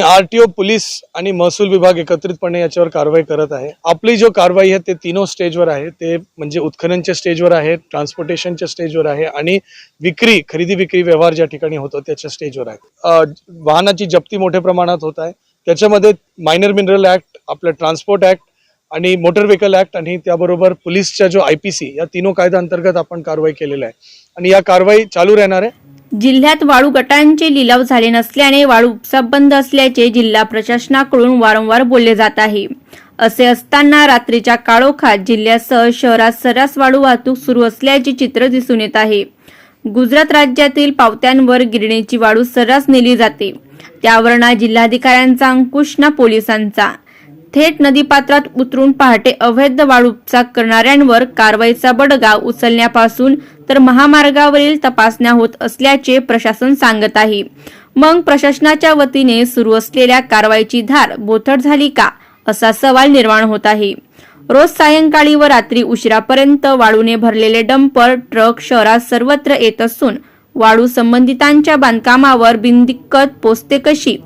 RTO police आणि महसूल विभाग एकत्रितपणे याच्यावर कारवाई करत आहे. आपली जो कारवाई आहे ते तीनो स्टेजवर आहे. ते म्हणजे उत्खननच्या स्टेजवर आहे ट्रान्सपोर्टेशनच्या स्टेजवर आहे आणि विक्री खरेदी विक्री व्यवहार ज्या ठिकाणी होतो त्याच्या स्टेजवर आहे. वाहनाची जप्ती मोठ्या प्रमाणात होत आहे. त्याच्यामध्ये मायनर मिनरल ऍक्ट आपलं ट्रान्सपोर्ट ऍक्ट आणि मोटर व्हेकल ऍक्ट आणि त्याबरोबर पोलीसच्या जो आय पी सी या तीनो कायद्या अंतर्गत आपण कारवाई केलेला आहे. आणि या कारवाई चालू राहणार आहे. जिल्ह्यात वाळू गटांचे लिलाव झाले नसल्याने वाळू उपसा बंद असल्याचे जिल्हा प्रशासनाकडून वारंवार बोलले जात आहे. असे असताना रात्रीच्या काळोखात जिल्ह्यासह शहरात सर्रास वाळू वाहतूक सुरू असल्याचे चित्र दिसून येत आहे. गुजरात राज्यातील पावत्यांवर गिरणीची वाळू सर्रास नेली जाते. त्यावर ना जिल्हाधिकाऱ्यांचा अंकुश ना पोलिसांचा. थेट नदीपात्रात उतरून पहाटे अवैध वाळू उपसा करणाऱ्यांवर कारवाईचा बडगा उचलण्यापासून तर महामार्गावरील तपासण्या होत असल्याचे प्रशासन सांगत आहे. मग प्रशासनाच्या वतीने सुरू असलेल्या कारवाईची धार बोथट झाली का असा सवाल निर्माण होत आहे. रोज सायंकाळी व रात्री उशिरापर्यंत वाळूने भरलेले डंपर ट्रक शहरात सर्वत्र येत असून वाळू संबंधितांच्या बांधकामावर बिनदिक्कत पोचते कशी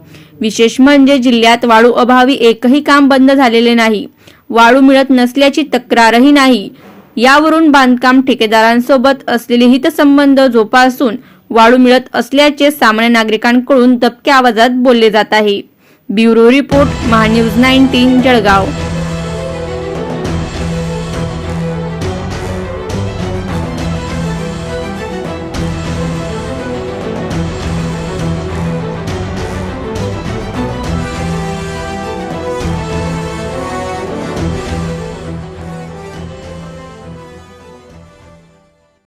विशेष म्हणजे जिल्ह्यात वाळू अभावी एकही काम बंद झालेले नाही. वाळू मिळत नसल्याची तक्रारही नाही. यावरून बांधकाम ठेकेदारांसोबत असलेले हितसंबंध जोपासून वाळू मिळत असल्याचे सामान्य नागरिकांकडून दबक्या आवाजात बोलले जात आहे. Bureau report Mahanews nineteen Jalgaon.